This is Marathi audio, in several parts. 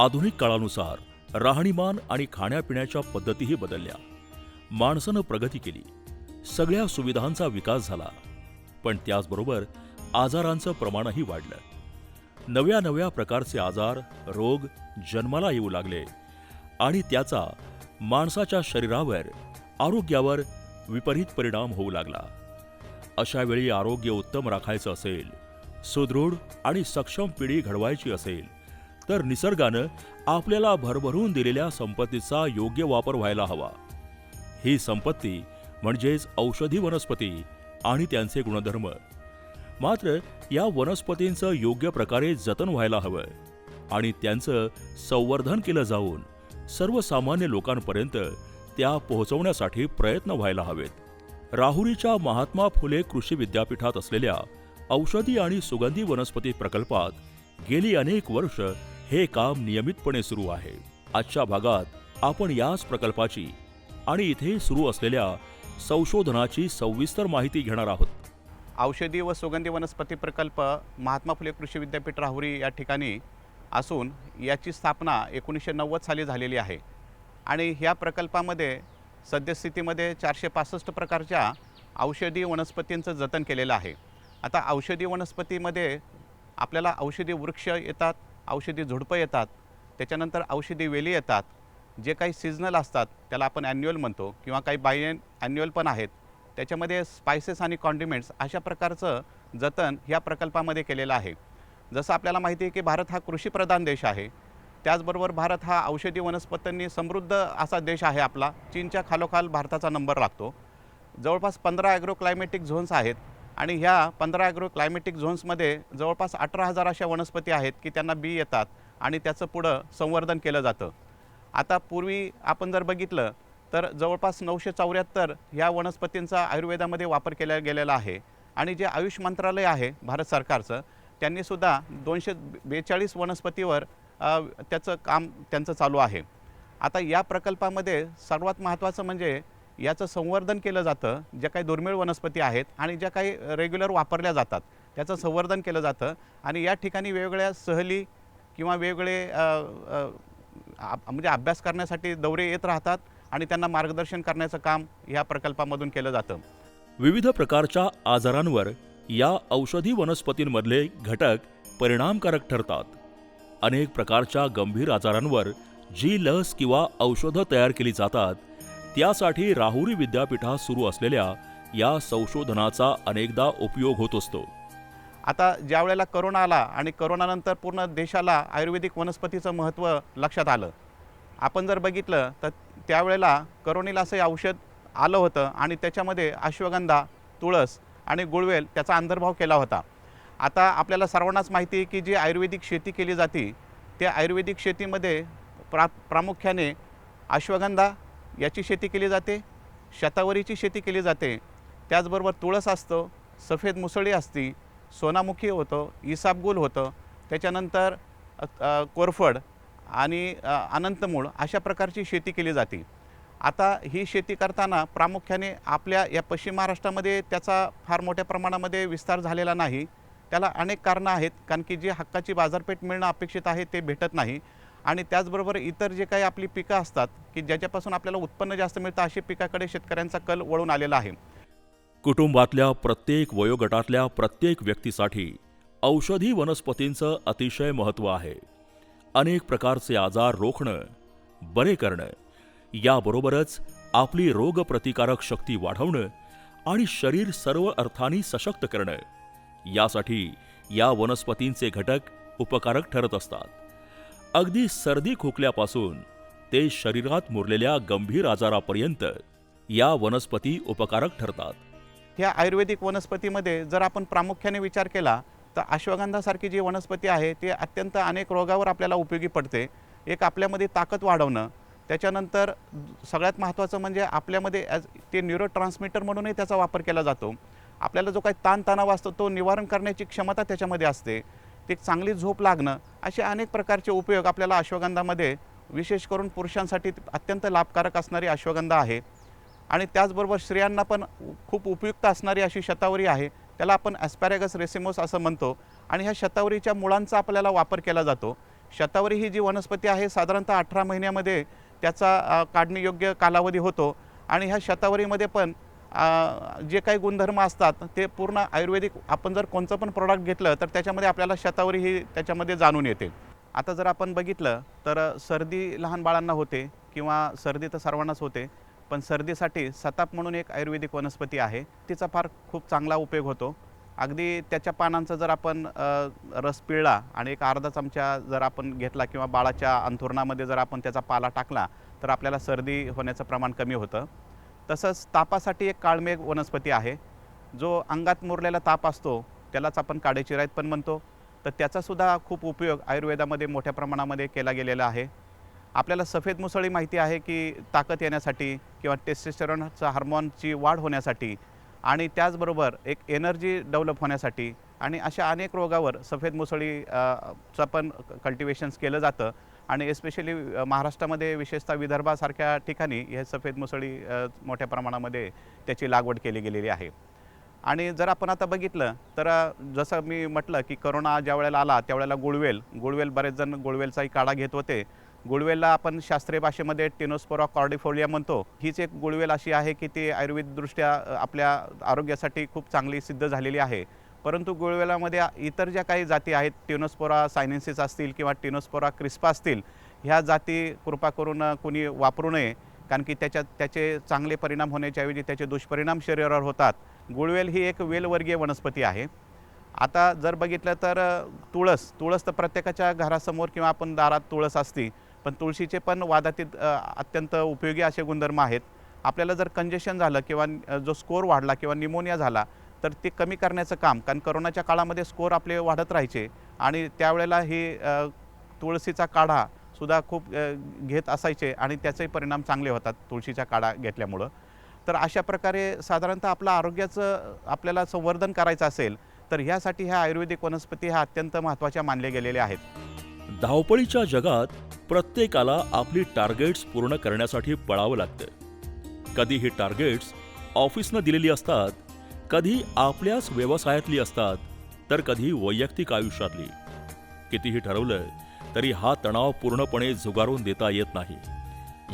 आधुनिक काळानुसार राहणीमान आणि खाण्यापिण्याच्या पद्धतीही बदलल्या. माणसानं प्रगती केली. सगळ्या सुविधांचा विकास झाला. पण त्याचबरोबर आजारांचं प्रमाणही वाढलं. नव्या नव्या प्रकारचे आजार रोग जन्माला येऊ लागले आणि त्याचा माणसाच्या शरीरावर आरोग्यावर विपरीत परिणाम होऊ लागला. अशावेळी आरोग्य उत्तम राखायचं असेल सुदृढ आणि सक्षम पिढी घडवायची असेल तर निसर्गानं आपल्याला भरभरून दिलेल्या संपत्तीचा योग्य वापर व्हायला हवा. ही संपत्ती म्हणजेच औषधी वनस्पती आणि त्यांचे गुणधर्म. मात्र या वनस्पतींचं योग्य प्रकारे जतन व्हायला हवं आणि त्यांचं संवर्धन केलं जाऊन सर्वसामान्य लोकांपर्यंत त्या पोहोचवण्यासाठी प्रयत्न व्हायला हवेत. राहुरीच्या महात्मा फुले कृषी विद्यापीठात असलेल्या औषधी आणि सुगंधी वनस्पती प्रकल्पात गेली अनेक वर्ष हे काम नियमितपणे सुरू आहे. आजच्या भागात आपण याच प्रकल्पाची आणि इथे सुरू असलेल्या संशोधनाची सविस्तर माहिती घेणार आहोत. औषधी व सुगंधी वनस्पती प्रकल्प महात्मा फुले कृषी विद्यापीठ राहुरी या ठिकाणी असून याची स्थापना एकोणीसशे नव्वद साली झालेली आहे. आणि ह्या प्रकल्पामध्ये सद्यस्थितीमध्ये चारशे पासष्ट प्रकारच्या औषधी वनस्पतींचं जतन केलेलं आहे. आता औषधी वनस्पतीमध्ये आपल्याला औषधी वृक्ष येतात औषधी झुडपं येतात त्याच्यानंतर औषधी वेली येतात जे काही सिजनल असतात त्याला आपण ॲन्युअल म्हणतो किंवा काही बाय ॲन्युअल पण आहेत. त्याच्यामध्ये स्पायसेस आणि कॉन्डिमेंट्स अशा प्रकारचं जतन ह्या प्रकल्पामध्ये केलेलं आहे. जसं आपल्याला माहिती आहे की भारत हा कृषीप्रधान देश आहे त्याचबरोबर भारत हा औषधी वनस्पतींनी समृद्ध असा देश आहे आपला. चीनच्या खालोखाल भारताचा नंबर लागतो. जवळपास पंधरा ॲग्रो क्लायमॅटिक झोन्स आहेत. आणि ह्या पंधरा ॲग्रो क्लायमेटिक झोन्समध्ये जवळपास अठरा हजार अशा वनस्पती आहेत की त्यांना बी येतात आणि त्याचं पुढं संवर्धन केलं जातं. आता पूर्वी आपण जर बघितलं तर जवळपास नऊशे चौऱ्याहत्तर ह्या वनस्पतींचा आयुर्वेदामध्ये वापर केला गेलेला आहे आणि जे आयुष मंत्रालय आहे भारत सरकारचं त्यांनीसुद्धा दोनशे बेचाळीस वनस्पतीवर त्याचं काम त्यांचं चालू आहे. आता या प्रकल्पामध्ये सर्वात महत्त्वाचं म्हणजे याचं संवर्धन केलं जातं ज्या काही दुर्मिळ वनस्पती आहेत आणि ज्या काही रेग्युलर वापरल्या जातात त्याचं संवर्धन केलं जातं आणि या ठिकाणी वेगवेगळ्या सहली किंवा वेगवेगळे आ- म्हणजे अभ्यास करण्यासाठी दौरे येत राहतात आणि त्यांना मार्गदर्शन करण्याचं काम या प्रकल्पामधून केलं जातं. विविध प्रकारच्या आजारांवर या औषधी वनस्पतींमधले घटक परिणामकारक ठरतात. अनेक प्रकारच्या गंभीर आजारांवर जी लस किंवा औषधं तयार केली जातात त्यासाठी राहुरी विद्यापीठात सुरू असलेल्या या संशोधनाचा अनेकदा उपयोग होत असतो. आता ज्या वेळेला करोना आला आणि करोनानंतर पूर्ण देशाला आयुर्वेदिक वनस्पतीचं महत्त्व लक्षात आलं आपण जर बघितलं तर त्यावेळेला करोनीला असं औषध आलं होतं आणि त्याच्यामध्ये अश्वगंधा तुळस आणि गुळवेल त्याचा अंतर्भाव केला होता. आता आपल्याला सर्वांनाच माहिती आहे की जी आयुर्वेदिक शेती केली जाते त्या आयुर्वेदिक शेतीमध्ये प्रा प्रामुख्याने अश्वगंधा याची शेती केली जाते शतावरीची शेती केली जाते. त्याचबरोबर तुळस असतं सफेद मुसळी असती सोनामुखी होतं इसाबगुल होतं त्याच्यानंतर कोरफड आणि अनंतमूळ अशा प्रकारची शेती केली जाते. आता ही शेती करताना प्रामुख्याने आपल्या या पश्चिम महाराष्ट्रामध्ये त्याचा फार मोठ्या प्रमाणामध्ये विस्तार झालेला नाही. त्याला अनेक कारणं आहेत कारण की जी हक्काची बाजारपेठ मिळणं अपेक्षित आहे ते भेटत नाही. आणि त्याचबरोबर इतर जे काही आपली पिकं असतात की ज्याच्यापासून आपल्याला उत्पन्न जास्त मिळतं अशी पिकाकडे शेतकऱ्यांचा कल वळून आलेला आहे. कुटुंबातल्या प्रत्येक वयोगटातल्या प्रत्येक व्यक्तीसाठी औषधी वनस्पतींचं अतिशय महत्त्व आहे. अनेक प्रकारचे आजार रोखणं बरे करणं याबरोबरच आपली रोगप्रतिकारक शक्ती वाढवणं आणि शरीर सर्व अर्थाने सशक्त करणं यासाठी या वनस्पतींचे घटक उपकारक ठरत असतात. अगदी सर्दी खोकल्यापासून ते शरीरात मुरलेल्या गंभीर आजारापर्यंत या वनस्पती उपकारक ठरतात. ह्या आयुर्वेदिक वनस्पतीमध्ये जर आपण प्रामुख्याने विचार केला तर अश्वगंधासारखी जी वनस्पती आहे ती अत्यंत अनेक रोगावर आपल्याला उपयोगी पडते. एक आपल्यामध्ये ताकद वाढवणं त्याच्यानंतर सगळ्यात महत्त्वाचं म्हणजे आपल्यामध्ये ॲज ते न्यूरो ट्रान्समीटर म्हणूनही त्याचा वापर केला जातो. आपल्याला जो काही ताणतणाव असतो तो निवारण करण्याची क्षमता त्याच्यामध्ये असते. ते चांगली झोप लागणं असे अनेक प्रकारचे उपयोग आपल्याला अश्वगंधामध्ये विशेष करून पुरुषांसाठी अत्यंत लाभकारक असणारी अश्वगंधा आहे. आणि त्याचबरोबर स्त्रियांना पण खूप उपयुक्त असणारी अशी शतावरी आहे. त्याला आपण ॲस्पॅरेगस रेसिमोस असं म्हणतो. आणि ह्या शतावरीच्या मुळांचा आपल्याला वापर केला जातो. शतावरी ही जी वनस्पती आहे साधारणतः अठरा महिन्यामध्ये त्याचा काढणीयोग्य कालावधी होतो. आणि ह्या शतावरीमध्ये पण जे काही गुणधर्म असतात ते पूर्ण आयुर्वेदिक आपण जर कोणतं पण प्रॉडक्ट घेतलं तर त्याच्यामध्ये आपल्याला शतावरी ही त्याच्यामध्ये जाणून येते. आता जर आपण बघितलं तर सर्दी लहान बाळांना होते किंवा सर्दी तर सर्वांनाच होते पण सर्दीसाठी सताप म्हणून एक आयुर्वेदिक वनस्पती आहे तिचा फार खूप चांगला उपयोग होतो. अगदी त्याच्या पानांचा जर आपण रस पिळला आणि एक अर्धा चमचा जर आपण घेतला किंवा बाळाच्या अंथुरणामध्ये जर आपण त्याचा पाला टाकला तर आपल्याला सर्दी होण्याचं प्रमाण कमी होतं. तसंच तापासाठी एक काळमेघ वनस्पती आहे जो अंगात मुरलेला ताप असतो त्यालाच आपण काडेचिरायत पण म्हणतो. तर त्याचासुद्धा खूप उपयोग आयुर्वेदामध्ये मोठ्या प्रमाणामध्ये केला गेलेला आहे. आपल्याला सफेद मुसळी माहिती आहे की ताकद येण्यासाठी किंवा टेस्टेस्टेरॉनचा हार्मोनची वाढ होण्यासाठी आणि त्याचबरोबर एक एनर्जी डेव्हलप होण्यासाठी आणि अशा अनेक रोगावर सफेद मुसळी चं पण कल्टिवेशन्स केलं जातं. आणि एस्पेशली महाराष्ट्रामध्ये विशेषतः विदर्भासारख्या ठिकाणी हे सफेद मुसळी मोठ्या प्रमाणामध्ये त्याची लागवड केली गेलेली आहे. आणि जर आपण आता बघितलं तर जसं मी म्हटलं की करोना ज्या वेळेला आला त्यावेळेला गुळवेल. गुळवेल बरेच जण गुळवेलचाही काढा घेत होते. गुळवेलला आपण शास्त्रीय भाषेमध्ये टेनोस्पोरा कॉर्डिफोलिया म्हणतो. हीच एक गुळवेल अशी आहे की ती आयुर्वेददृष्ट्या आपल्या आरोग्यासाठी खूप चांगली सिद्ध झालेली आहे. परंतु गुळवेलामध्ये इतर ज्या काही जाती आहेत टिनोस्पोरा सायनेन्सिस असतील किंवा टिनोस्पोरा क्रिस्पा असतील ह्या जाती कृपा करून कुणी कोणी वापरू नये. कारण की त्याच्यात त्याचे चांगले परिणाम होण्याच्याऐवजी त्याचे दुष्परिणाम शरीरावर होतात. गुळवेल ही एक वेलवर्गीय वनस्पती आहे. आता जर बघितलं तर तुळस तुळस तर प्रत्येकाच्या घरासमोर किंवा आपण दारात तुळस असती पण तुळशीचे पण वादातीत अत्यंत उपयोगी असे गुणधर्म आहेत. आपल्याला जर कंजेशन झालं किंवा जो स्कोर वाढला किंवा निमोनिया झाला तर ते कमी करण्याचं काम कारण करोनाच्या काळामध्ये स्कोर आपले वाढत राहायचे आणि त्यावेळेला हे तुळशीचा काढा सुद्धा खूप घेत असायचे आणि त्याचेही परिणाम चांगले होतात तुळशीचा काढा घेतल्यामुळं. तर अशा प्रकारे साधारणतः आपलं आरोग्याचं आपल्याला संवर्धन करायचं असेल तर ह्यासाठी ह्या आयुर्वेदिक वनस्पती ह्या अत्यंत महत्त्वाच्या मानले गेलेल्या आहेत. धावपळीच्या जगात प्रत्येकाला आपली टार्गेट्स पूर्ण करण्यासाठी पळावं लागतं. कधी ही टार्गेट्स ऑफिसनं दिलेली असतात कधी आपल्याच व्यवसायातली असतात तर कधी वैयक्तिक आयुष्यातली. कितीही ठरवलं तरी हा तणाव पूर्णपणे झुगारून देता येत नाही.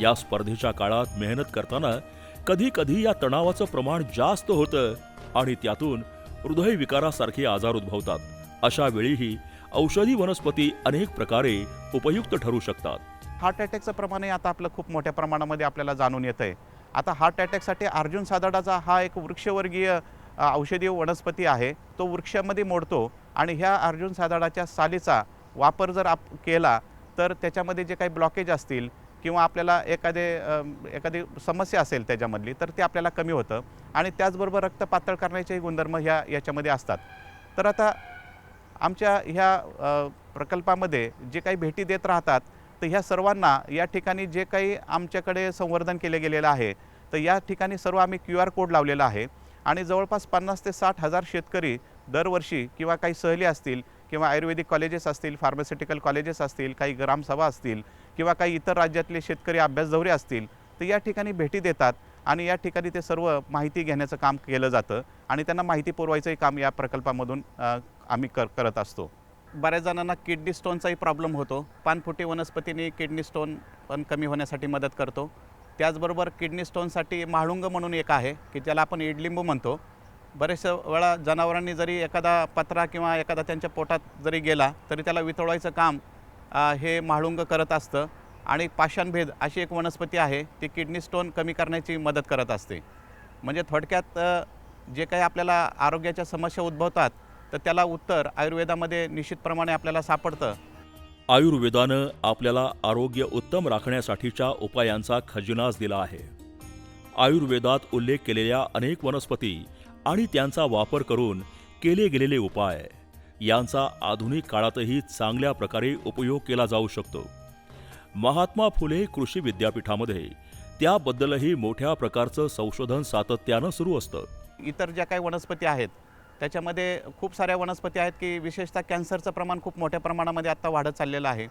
या स्पर्धेच्या काळात मेहनत करताना कधी कधी या तणावाचं प्रमाण जास्त होतं आणि त्यातून हृदयविकारासारखे आजार उद्भवतात. अशा वेळीही औषधी वनस्पती अनेक प्रकारे उपयुक्त ठरू शकतात. हार्ट अटॅकचं प्रमाणही आता आपलं खूप मोठ्या प्रमाणामध्ये आपल्याला जाणून येतं आहे आता हार्ट अटॅकसाठी अर्जुन सादाडाचा हा एक वृक्षवर्गीय औषधी वनस्पती आहे तो वृक्षामध्ये मोडतो आणि ह्या अर्जुन साधाडाच्या सालीचा वापर जर आप केला तर त्याच्यामध्ये जे काही ब्लॉकेज असतील किंवा आपल्याला एखादे एखादी समस्या असेल त्याच्यामधली तर ते आपल्याला कमी होतं. आणि त्याचबरोबर रक्त पातळ करण्याचेही गुणधर्म ह्या याच्यामध्ये असतात. तर आता आमच्या ह्या प्रकल्पामध्ये जे काही भेटी देत राहतात तर ह्या सर्वांना या ठिकाणी जे काही आमच्याकडे संवर्धन केले गेलेलं आहे तर या ठिकाणी सर्व आम्ही क्यू आर कोड लावलेला आहे. आणि जवळपास पन्नास ते साठ हजार शेतकरी दरवर्षी किंवा काही सहली असतील किंवा आयुर्वेदिक कॉलेजेस असतील फार्मास्युटिकल कॉलेजेस असतील काही ग्रामसभा असतील किंवा काही इतर राज्यातले शेतकरी अभ्यास दौरे असतील तर या ठिकाणी भेटी देतात आणि या ठिकाणी ते सर्व माहिती घेण्याचं काम केलं जातं आणि त्यांना माहिती पुरवायचंही काम या प्रकल्पामधून आम्ही कर करत असतो. बऱ्याच जणांना किडनी स्टोनचाही प्रॉब्लेम होतो. पानफुटी वनस्पतीने किडनी स्टोन पण कमी होण्यासाठी मदत करतो. त्याचबरोबर किडनी स्टोनसाठी म्हाळुंग म्हणून एक आहे की ज्याला आपण इडलिंबू म्हणतो. बरेचशा वेळा जनावरांनी जरी एखादा पत्रा किंवा एखादा त्यांच्या पोटात जरी गेला तरी त्याला वितळवायचं काम हे म्हाळुंग करत असतं. आणि पाषाणभेद अशी एक वनस्पती आहे ती किडनी स्टोन कमी करण्याची मदत करत असते. म्हणजे थोडक्यात जे काही आपल्याला आरोग्याच्या समस्या उद्भवतात तर त्याला उत्तर आयुर्वेदामध्ये निश्चितप्रमाणे आपल्याला सापडतं. आयुर्वेदानं आपल्याला आरोग्य उत्तम राखण्यासाठीच्या उपायांचा खजिनाच दिला आहे. आयुर्वेदात उल्लेख केलेल्या अनेक वनस्पती आणि त्यांचा वापर करून केले गेलेले उपाय यांचा आधुनिक काळातही चांगल्या प्रकारे उपयोग केला जाऊ शकतो. महात्मा फुले कृषी विद्यापीठामध्ये त्याबद्दलही मोठ्या प्रकारचं संशोधन सातत्यानं सुरू असतं. इतर ज्या काही वनस्पती आहेत त्याच्यामध्ये खूप साऱ्या वनस्पती आहेत की विशेषतः कॅन्सरचं प्रमाण खूप मोठ्या प्रमाणामध्ये आत्ता वाढत चाललेलं आहे.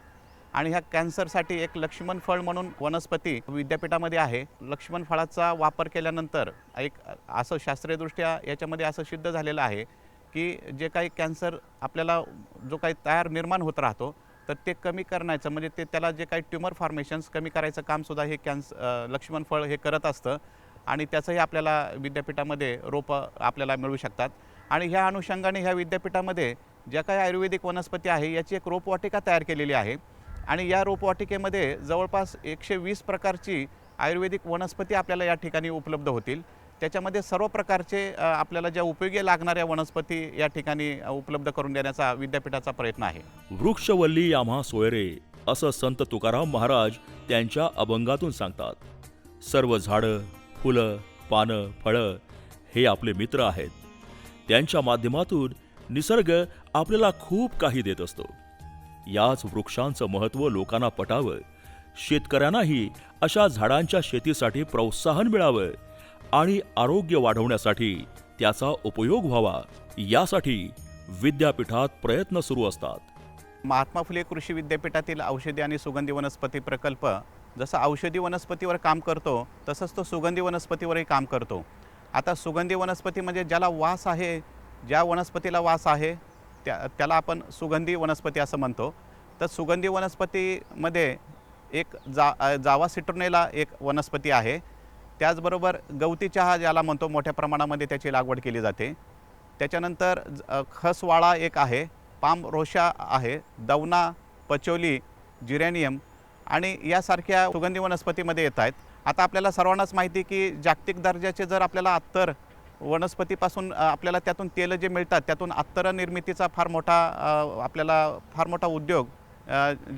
आणि ह्या कॅन्सरसाठी एक लक्ष्मण फळ म्हणून वनस्पती विद्यापीठामध्ये आहे. लक्ष्मण फळाचा वापर केल्यानंतर एक असं शास्त्रीयदृष्ट्या याच्यामध्ये असं सिद्ध झालेलं आहे की जे काही कॅन्सर आपल्याला जो काही तयार निर्माण होत राहतो तर ते कमी करण्याचं म्हणजे ते त्याला जे काही ट्युमर फॉर्मेशन्स कमी करायचं कामसुद्धा हे कॅन्स लक्ष्मण फळ हे करत असतं. आणि त्याचंही आपल्याला विद्यापीठामध्ये रोपं आपल्याला मिळू शकतात. आणि ह्या अनुषंगाने ह्या विद्यापीठामध्ये ज्या काही आयुर्वेदिक वनस्पती आहे याची एक रोपवाटिका तयार केलेली आहे. आणि या रोपवाटिकेमध्ये जवळपास एकशे वीस प्रकारची आयुर्वेदिक वनस्पती आपल्याला या ठिकाणी उपलब्ध होतील. त्याच्यामध्ये सर्व प्रकारचे आपल्याला ज्या उपयोगी लागणाऱ्या वनस्पती या ठिकाणी उपलब्ध करून देण्याचा विद्यापीठाचा प्रयत्न आहे. वृक्षवल्ली आम्हा सोयरे असं संत तुकाराम महाराज त्यांच्या अभंगातून सांगतात. सर्व झाडं फुलं पानं फळं हे आपले मित्र आहेत. त्यांच्या माध्यमातून निसर्ग आपल्याला खूप काही देत असतो. याच वृक्षांचं महत्त्व लोकांना पटावं शेतकऱ्यांनाही अशा झाडांच्या शेतीसाठी प्रोत्साहन मिळावं आणि आरोग्य वाढवण्यासाठी त्याचा उपयोग व्हावा यासाठी विद्यापीठात प्रयत्न सुरू असतात. महात्मा फुले कृषी विद्यापीठातील औषधी आणि सुगंधी वनस्पती प्रकल्प जसं औषधी वनस्पतीवर काम करतो तसंच तो सुगंधी वनस्पतीवरही काम करतो. आता सुगंधी वनस्पती म्हणजे ज्याला वास आहे ज्या वनस्पतीला वास आहे त्या त्याला आपण सुगंधी वनस्पती असं म्हणतो. तर सुगंधी वनस्पतीमध्ये एक जा जावा सिट्रोनेला एक वनस्पती आहे. त्याचबरोबर गवती चहा ज्याला म्हणतो मोठ्या प्रमाणामध्ये त्याची लागवड केली जाते. त्याच्यानंतर ज- खसवाळा एक आहे पाम रोशा आहे दवना पचोली जिरॅनियम आणि यासारख्या सुगंधी वनस्पतीमध्ये येत आहेत. आता आपल्याला सर्वांनाच माहिती की जागतिक दर्जाचे जर आपल्याला अत्तर वनस्पतीपासून आपल्याला त्यातून तेल जे मिळतात त्यातून अत्तर निर्मितीचा फार मोठा आपल्याला फार मोठा उद्योग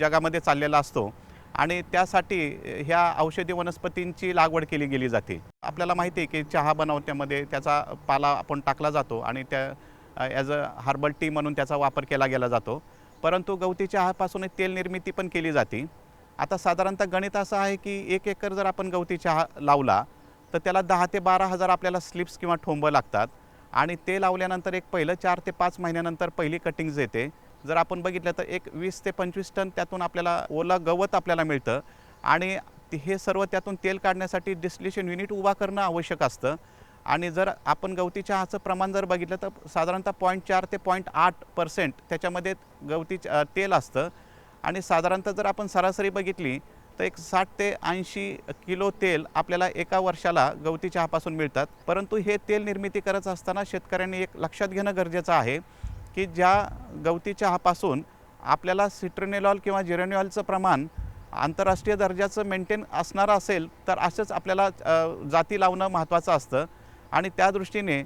जगामध्ये चाललेला असतो. आणि त्यासाठी ह्या औषधी वनस्पतींची लागवड केली गेली जाते. आपल्याला माहिती आहे की चहा बनवण्यामध्ये त्याचा पाला आपण टाकला जातो आणि त्या ॲज अ हार्बल टी म्हणून त्याचा वापर केला गेला जातो. परंतु गवती चहापासून तेल निर्मिती पण केली जाते. आता साधारणतः गणित असं आहे की एक एकर जर आपण गवती चहा लावला तर त्याला दहा ते बारा हजार आपल्याला स्लिप्स किंवा ठोंबं लागतात. आणि ते लावल्यानंतर एक पहिलं चार ते पाच महिन्यानंतर पहिली कटिंग्ज येते जर आपण बघितलं तर एक वीस ते पंचवीस टन त्यातून आपल्याला ओला गवत आपल्याला मिळतं. आणि हे सर्व त्यातून तेल काढण्यासाठी डिस्टिलेशन युनिट उभा करणं आवश्यक असतं. आणि जर आपण गवती चहाचं प्रमाण जर बघितलं तर साधारणतः पॉईंट चार ते पॉईंट आठ पर्सेंट त्याच्यामध्ये गवती तेल असतं. आणि साधारणतः जर आपण सरासरी बघितली तर एक साठ ते ऐंशी किलो तेल आपल्याला एका वर्षाला गवती चहापासून मिळतात. परंतु हे तेल निर्मिती करत असताना शेतकऱ्यांनी एक लक्षात घेणं गरजेचं आहे की ज्या गवती चहापासून आपल्याला सिट्रनेलॉल किंवा जिरेनॉलचं प्रमाण आंतरराष्ट्रीय दर्जाचं मेंटेन असणारं असेल तर असंच आपल्याला जाती लावणं महत्त्वाचं असतं. आणि त्या दृष्टीने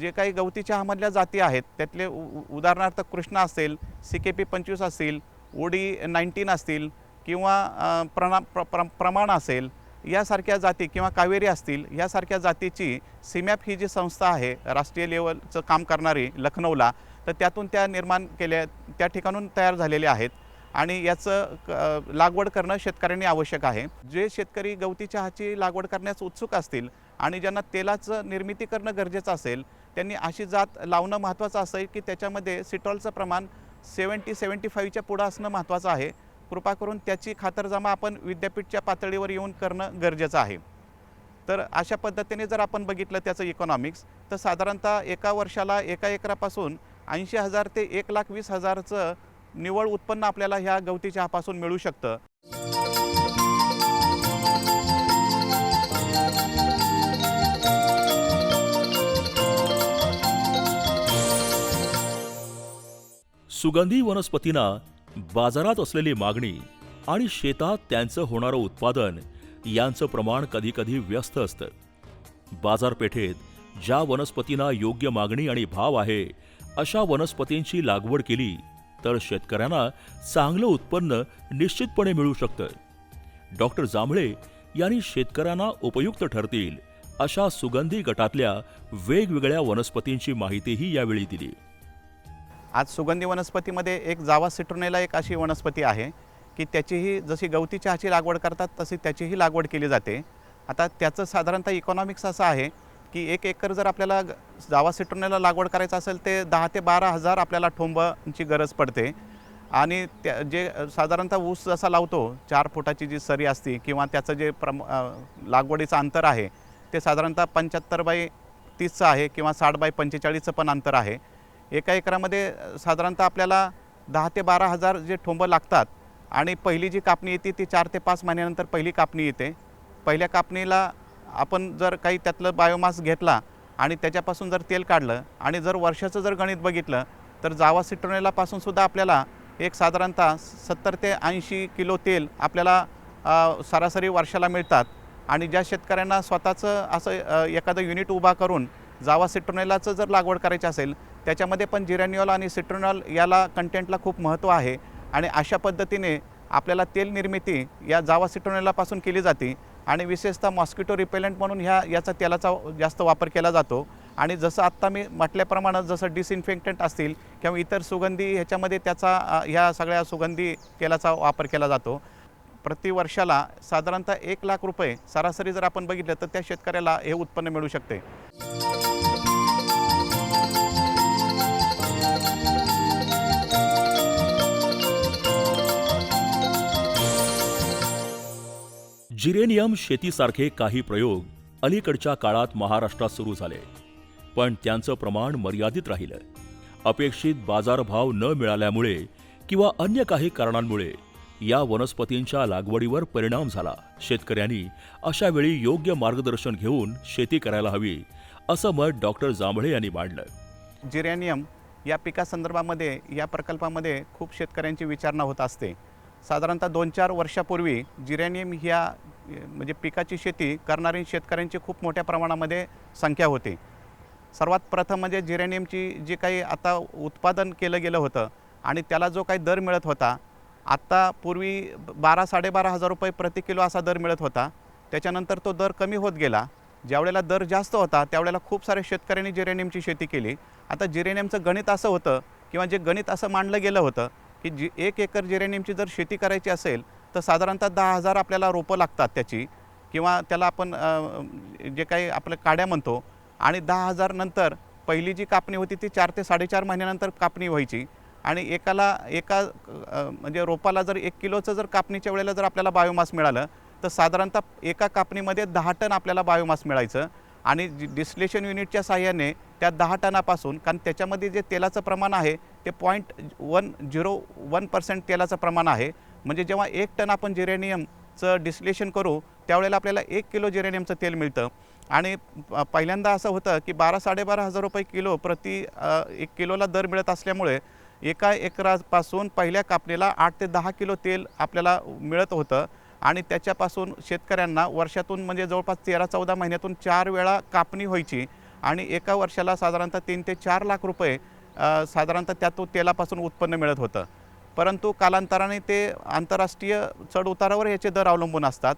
जे काही गवती चहामधल्या जाती आहेत त्यातले उ उदाहरणार्थ कृष्णा असेल सी के पी पंचवीस असेल ओडी नाईन्टीन असतील किंवा प्रणा प्र प्र प्रमाण असेल यासारख्या जाती किंवा कावेरी असतील यासारख्या जातीची सिमॅप ही जी संस्था आहे राष्ट्रीय लेवलचं काम करणारी लखनौला तर त्यातून त्या निर्माण केल्या त्या ठिकाणून तयार झालेल्या आहेत. आणि याचं क- लागवड करणं शेतकऱ्यांनी आवश्यक आहे. जे शेतकरी गवती चहाची लागवड करण्यास उत्सुक असतील आणि ज्यांना तेलाचं निर्मिती करणं गरजेचं असेल त्यांनी अशी जात लावणं महत्त्वाचं असेल की त्याच्यामध्ये सिट्रॉलचं प्रमाण सेवन्टी सेवन्टी फाईव्हच्या पुढं असणं महत्त्वाचं आहे. कृपा करून त्याची खातरजमा आपण विद्यापीठच्या पातळीवर येऊन करणं गरजेचं आहे. तर अशा पद्धतीने जर आपण बघितलं त्याचं इकॉनॉमिक्स तर साधारणतः एका वर्षाला एका एकरापासून ऐंशी हजार ते एक लाख वीस हजारचं निव्वळ उत्पन्न आपल्याला ह्या गवती चहापासून मिळू शकतं. सुगंधी वनस्पतींना बाजारात असलेली मागणी आणि शेतात त्यांचं होणारं उत्पादन यांचं प्रमाण कधीकधी व्यस्त असतं. बाजारपेठेत ज्या वनस्पतींना योग्य मागणी आणि भाव आहे अशा वनस्पतींची लागवड केली तर शेतकऱ्यांना चांगलं उत्पन्न निश्चितपणे मिळू शकतं. डॉक्टर जांभळे यांनी शेतकऱ्यांना उपयुक्त ठरतील अशा सुगंधी गटातल्या वेगवेगळ्या वनस्पतींची माहितीही यावेळी दिली. आज सुगंधी वनस्पतीमध्ये एक जावा सिट्रोनेला एक अशी वनस्पती आहे की त्याचीही जशी गवती चहाची लागवड करतात तशी त्याचीही लागवड केली जाते. आता त्याचं साधारणतः इकॉनॉमिक्स असं आहे की एक एकर जर आपल्याला जावा सिट्रोनेला लागवड करायचं असेल ते दहा ते बारा हजार आपल्याला ठोंबांची गरज पडते. आणि त्या जे साधारणतः ऊस जसा लावतो चार फुटाची जी सरी असती किंवा त्याचं जे प्रम लागवडीचं अंतर आहे ते साधारणतः पंच्याहत्तर बाय तीसचं आहे किंवा साठ बाय पंचेचाळीसचं पण अंतर आहे. एका एकरामध्ये साधारणतः आपल्याला दहा ते बारा हजार जे ठोंबं लागतात आणि पहिली जी कापणी येते ती चार ते पाच महिन्यानंतर पहिली कापणी येते. पहिल्या कापणीला आपण जर काही त्यातलं बायोमास घेतला आणि त्याच्यापासून जर तेल काढलं आणि जर वर्षाचं जर गणित बघितलं तर जावा सिट्रोनेलापासूनसुद्धा आपल्याला एक साधारणतः सत्तर ते ऐंशी किलो तेल आपल्याला सरासरी वर्षाला मिळतात. आणि ज्या शेतकऱ्यांना स्वतःचं असं एखादं युनिट उभा करून जावा सिट्रोनेलाचं जर लागवड करायची असेल त्याच्यामध्ये पण जिरॅन्युअल आणि सिट्रोनॉल याला कंटेंटला खूप महत्त्व आहे. आणि अशा पद्धतीने आपल्याला तेल निर्मिती या जावा सिट्रोनेलापासून केली जाते. आणि विशेषतः मॉस्किटो रिपेलंट म्हणून ह्या याचा तेलाचा जास्त वापर केला जातो. आणि जसं आत्ता मी म्हटल्याप्रमाणे जसं डिसइन्फेक्टंट असतील किंवा इतर सुगंधी ह्याच्यामध्ये त्याचा ह्या सगळ्या सुगंधी तेलाचा वापर केला जातो. प्रति वर्षाला साधारणतः एक लाख रुपये सरासरी जर आपण बघितलं तर त्या शेतकऱ्याला हे उत्पन्न मिळू शकते. जिरेनियम शेतीसारखे काही प्रयोग अलीकडच्या काळात महाराष्ट्रात सुरू झाले. पण त्यांचं प्रमाण मर्यादित राहिलं. अपेक्षित बाजारभाव न मिळाल्यामुळे किंवा अन्य काही कारणांमुळे या वनस्पतींच्या लागवडीवर परिणाम झाला. शेतकऱ्यांनी अशा वेळी योग्य मार्गदर्शन घेऊन शेती करायला हवी असं मत डॉक्टर जांभळे यांनी मांडलं. जिरॅनियम या पिकासंदर्भामध्ये या प्रकल्पामध्ये खूप शेतकऱ्यांची विचारणा होत असते. साधारणतः दोन चार वर्षापूर्वी जिरॅनियम ह्या म्हणजे पिकाची शेती करणारी शेतकऱ्यांची खूप मोठ्या प्रमाणामध्ये संख्या होती. सर्वात प्रथम म्हणजे जिरॅनियमची जी काही आता उत्पादन केलं गेलं होतं आणि त्याला जो काही दर मिळत होता आत्ता पूर्वी बारा साडेबारा हजार रुपये प्रति किलो असा दर मिळत होता. त्याच्यानंतर तो दर कमी होत गेला. ज्यावेळेला दर जास्त होता त्यावेळेला खूप साऱ्या शेतकऱ्यांनी जिरेनियमची शेती केली. आता जिरेनियमचं गणित असं होतं किंवा जे गणित असं मांडलं गेलं होतं की जी एक एकर जिरेनियमची जर शेती करायची असेल तर साधारणतः दहा हजार आपल्याला रोपं लागतात त्याची किंवा त्याला आपण जे काही आपलं काड्या म्हणतो आणि दहा हजार नंतर पहिली जी कापणी होती ती चार ते साडेचार महिन्यानंतर कापणी व्हायची आणि एकाला एका म्हणजे रोपाला जर एक किलोचं जर कापणीच्या वेळेला जर आपल्याला बायोमास मिळालं तर साधारणतः एका कापणीमध्ये दहा टन आपल्याला बायोमास मिळायचं. आणि डिस्लेशन युनिटच्या साह्याने त्या दहा टनापासून कारण त्याच्यामध्ये जे तेलाचं प्रमाण आहे ते point one zero one percent तेलाचं प्रमाण आहे. म्हणजे जेव्हा एक टन आपण जिरेनियमचं डिस्लेशन करू त्यावेळेला आपल्याला एक किलो जिरेनियमचं तेल मिळतं. आणि प- पहिल्यांदा असं होतं की बारा साडेबारा हजार रुपये किलो प्रति एक किलोला दर मिळत असल्यामुळे एका एकरापासून पहिल्या कापणीला आठ ते दहा किलो तेल आपल्याला मिळत होतं. आणि त्याच्यापासून शेतकऱ्यांना वर्षातून म्हणजे जवळपास तेरा चौदा महिन्यातून चार वेळा कापणी व्हायची. आणि एका वर्षाला साधारणतः तीन ते चार लाख रुपये साधारणतः त्यातून तेलापासून उत्पन्न मिळत होतं. परंतु कालांतराने ते आंतरराष्ट्रीय चढउतारावर याचे दर अवलंबून असतात.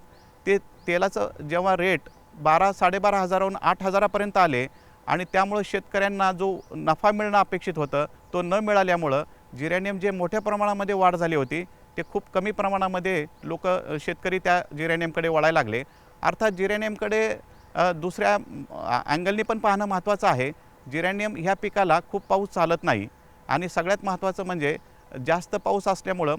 ते तेलाचं जेव्हा रेट बारा साडेबारा हजाराहून आठ हजारापर्यंत आले आणि त्यामुळं शेतकऱ्यांना जो नफा मिळणं अपेक्षित होतं तो न मिळाल्यामुळं जिरॅनियम जे मोठ्या प्रमाणामध्ये वाढ झाली होती ते खूप कमी प्रमाणामध्ये लोक शेतकरी त्या जिरॅनियमकडे वळायला लागले. अर्थात जिरॅनियमकडे दुसऱ्या अँगलनी पण पाहणं महत्त्वाचं आहे. जिरॅनियम ह्या पिकाला खूप पाऊस चालत नाही. आणि सगळ्यात महत्त्वाचं म्हणजे जास्त पाऊस असल्यामुळं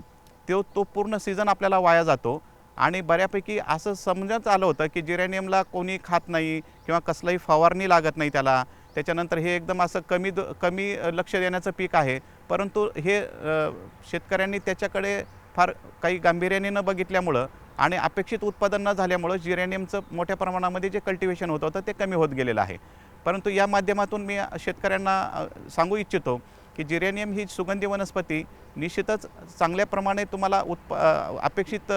तो तो पूर्ण सीझन आपल्याला वाया जातो. आणि बऱ्यापैकी असं समजत आलं होतं की जिरॅनियमला कोणी खात नाही किंवा कसलाही फवारणी लागत नाही त्याला. त्याच्यानंतर हे एकदम असं कमी द कमी लक्ष देण्याचं पीक आहे. परंतु हे शेतकऱ्यांनी त्याच्याकडे फार काही गांभीर्याने न बघितल्यामुळं आणि अपेक्षित उत्पादन न झाल्यामुळं जिरॅनियमचं मोठ्या प्रमाणामध्ये जे कल्टिवेशन होत होतं ते कमी होत गेलेलं आहे. परंतु या माध्यमातून मी शेतकऱ्यांना सांगू इच्छितो की जिरेनियम ही सुगंधी वनस्पती निश्चितच चांगल्या प्रमाणे तुम्हाला उत्प अपेक्षित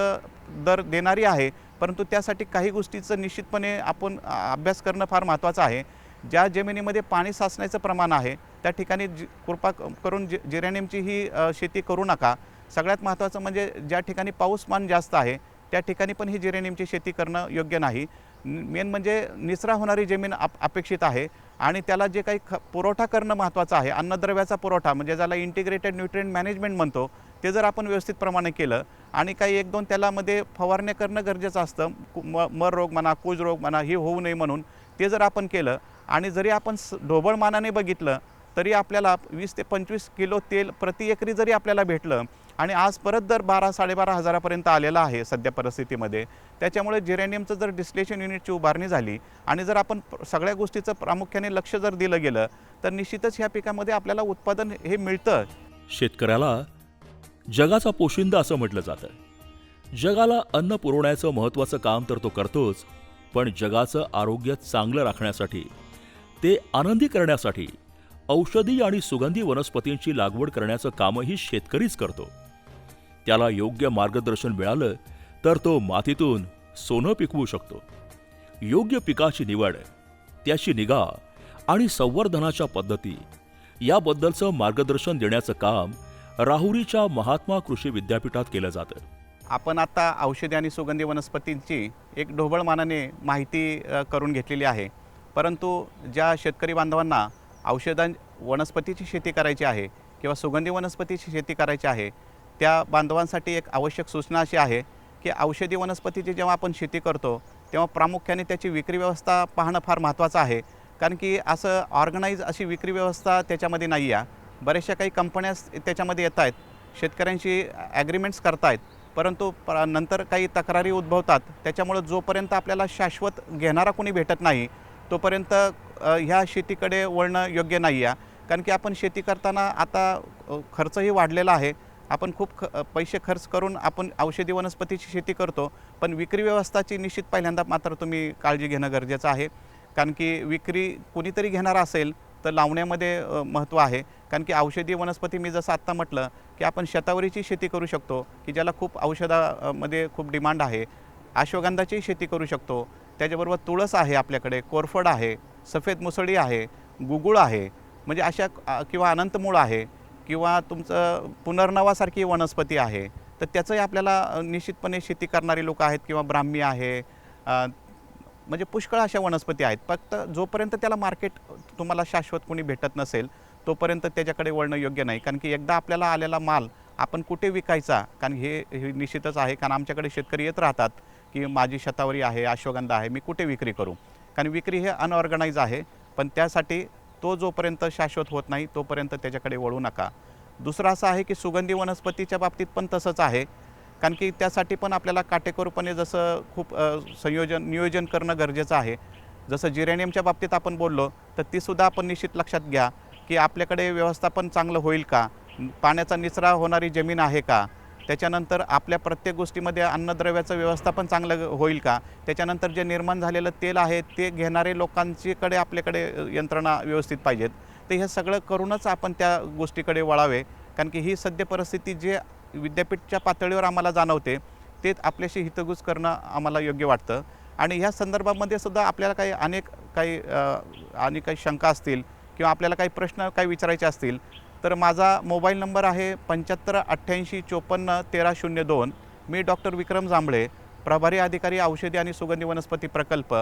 दर देणारी आहे. परंतु त्यासाठी काही गोष्टीचं निश्चितपणे आपण अभ्यास करणं फार महत्त्वाचं आहे. ज्या जमिनीमध्ये पाणी साचण्याचं प्रमाण आहे त्या ठिकाणी जी कृपा करून जि जिरेनियमची ही शेती करू नका. सगळ्यात महत्त्वाचं म्हणजे ज्या ठिकाणी पाऊसमान जास्त आहे त्या ठिकाणी पण ही जिरेनियमची शेती करणं योग्य नाही. मेन म्हणजे निचरा होणारी जमीन अप अपेक्षित आहे आणि त्याला जे काही ख पुरवठा करणं महत्त्वाचं आहे अन्नद्रव्याचा पुरवठा म्हणजे ज्याला इंटिग्रेटेड न्यूट्रिएंट मॅनेजमेंट म्हणतो ते जर आपण व्यवस्थित प्रमाणे केलं आणि काही एक दोन त्यालामध्ये फवारण्या करणं गरजेचं असतं कु- म मर रोग म्हणा कुज रोग म्हणा हे होऊ नये म्हणून ते जर आपण केलं आणि जरी आपण स ढोबळ मानाने बघितलं तरी आपल्याला वीस ते पंचवीस किलो तेल प्रति एकरी जरी आपल्याला भेटलं आणि आज परत दर बारा साडेबारा हजारापर्यंत आलेला आहे सध्या परिस्थितीमध्ये. त्याच्यामुळे जिरेनियमचं जर डिस्लेशन युनिटची उभारणी झाली आणि जर आपण सगळ्या गोष्टीचं प्रामुख्याने लक्ष जर दिलं गेलं तर निश्चितच ह्या पिकामध्ये आपल्याला उत्पादन हे मिळतं. शेतकऱ्याला जगाचा पोशिंदा असं म्हटलं जातं. जगाला अन्न पुरवण्याचं महत्त्वाचं काम तर तो करतोच पण जगाचं आरोग्य चांगलं राखण्यासाठी ते आनंदी करण्यासाठी औषधी आणि सुगंधी वनस्पतींची लागवड करण्याचं कामही शेतकरीच करतो. त्याला योग्य मार्गदर्शन मिळालं तर तो मातीतून सोनं पिकवू शकतो. योग्य पिकाची निवड त्याची निगा आणि संवर्धनाच्या पद्धती याबद्दलचं मार्गदर्शन देण्याचं काम राहुरीच्या महात्मा कृषी विद्यापीठात केलं जातं. आपण आता औषधी आणि सुगंधी वनस्पतींची एक ढोबळ मानाने माहिती करून घेतलेली आहे. परंतु ज्या शेतकरी बांधवांना औषधां वनस्पतीची शेती करायची आहे किंवा सुगंधी वनस्पतीची शेती करायची आहे त्या बांधवांसाठी एक आवश्यक सूचना अशी आहे की औषधी वनस्पतीची जेव्हा आपण शेती करतो तेव्हा प्रामुख्याने त्याची विक्री व्यवस्था पाहणं फार महत्त्वाचं आहे. कारण की असं ऑर्गनाईज अशी विक्री व्यवस्था त्याच्यामध्ये नाही आहे. बऱ्याचशा काही कंपन्या त्याच्यामध्ये येत आहेत शेतकऱ्यांशी ॲग्रीमेंट्स करतायत परंतु प नंतर काही तक्रारी उद्भवतात. त्याच्यामुळं जोपर्यंत आपल्याला शाश्वत घेणारा कोणी भेटत नाही तोपर्यंत ह्या शेतीकडे वळणं योग्य नाही आहे. कारण की आपण शेती करताना आता खर्चही वाढलेला आहे. आपण खूप ख पैसे खर्च करून आपण औषधी वनस्पतीची शेती करतो पण विक्री व्यवस्थाची निश्चित पहिल्यांदा मात्र तुम्ही काळजी घेणं गरजेचं आहे. कारण की विक्री कुणीतरी घेणार असेल तर लावण्यामध्ये महत्त्व आहे. कारण की औषधी वनस्पती मी जसं आत्ता म्हटलं की आपण शतावरीची शेती करू शकतो की ज्याला खूप औषधामध्ये खूप डिमांड आहे. अश्वगंधाची शेती करू शकतो. त्याच्याबरोबर तुळस आहे आपल्याकडे कोरफड आहे सफेद मुसळी आहे गुगुळ आहे. म्हणजे अशा किंवा अनंतमूळ आहे. किंवा तुमचं पुनर्नवासारखी वनस्पती आहे तर त्याचंही आपल्याला निश्चितपणे शेती करणारी लोक आहेत किंवा ब्राह्मी आहे म्हणजे पुष्कळ अशा वनस्पती आहेत. फक्त जोपर्यंत त्याला मार्केट तुम्हाला शाश्वत कोणी भेटत नसेल तोपर्यंत त्याच्याकडे वळणं योग्य नाही. कारण की एकदा आपल्याला आलेला माल आपण कुठे विकायचा कारण हे हे निश्चितच आहे. कारण आमच्याकडे शेतकरी येत राहतात की माझी शतावरी आहे अश्वगंधा आहे मी कुठे विक्री करू? कारण विक्री हे अनऑर्गनाईज आहे. पण त्यासाठी तो जोपर्यंत शाश्वत होत नाही तोपर्यंत त्याच्याकडे वळू नका. दुसरं असं आहे की सुगंधी वनस्पतीच्या बाबतीत पण तसंच आहे. कारण की त्यासाठी पण आपल्याला काटेकोरपणे जसं खूप संयोजन नियोजन करणं गरजेचं आहे. जसं जिरेनियमच्या बाबतीत आपण बोललो तर तीसुद्धा आपण निश्चित लक्षात घ्या की आपल्याकडे व्यवस्थापन चांगलं होईल का? पाण्याचा निचरा होणारी जमीन आहे का? त्याच्यानंतर आपल्या प्रत्येक गोष्टीमध्ये अन्नद्रव्याचं व्यवस्थापन चांगलं होईल का? त्याच्यानंतर जे निर्माण झालेलं तेल आहे ते घेणारे लोकांचीकडे आपल्याकडे यंत्रणा व्यवस्थित पाहिजेत. तर हे सगळं करूनच आपण त्या गोष्टीकडे वळावे. कारण की ही सद्य परिस्थिती जे विद्यापीठच्या पातळीवर आम्हाला जाणवते ते आपल्याशी हितगुज करणं आम्हाला योग्य वाटतं. आणि ह्या संदर्भामध्ये सुद्धा आपल्याला काही अनेक काही आणि काही शंका असतील किंवा आपल्याला काही प्रश्न काही विचारायचे असतील तर माझा मोबाईल नंबर आहे पंच्याहत्तर अठ्ठ्याऐंशी चोपन्न तेरा शून्य दोन. मी डॉक्टर विक्रम जांभळे प्रभारी अधिकारी औषधी आणि सुगंधी वनस्पती प्रकल्प.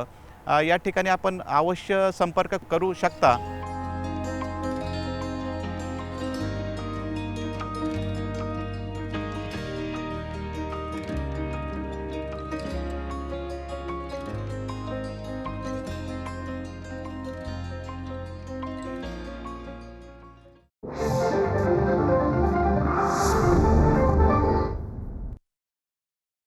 या ठिकाणी आपण अवश्य संपर्क करू शकता.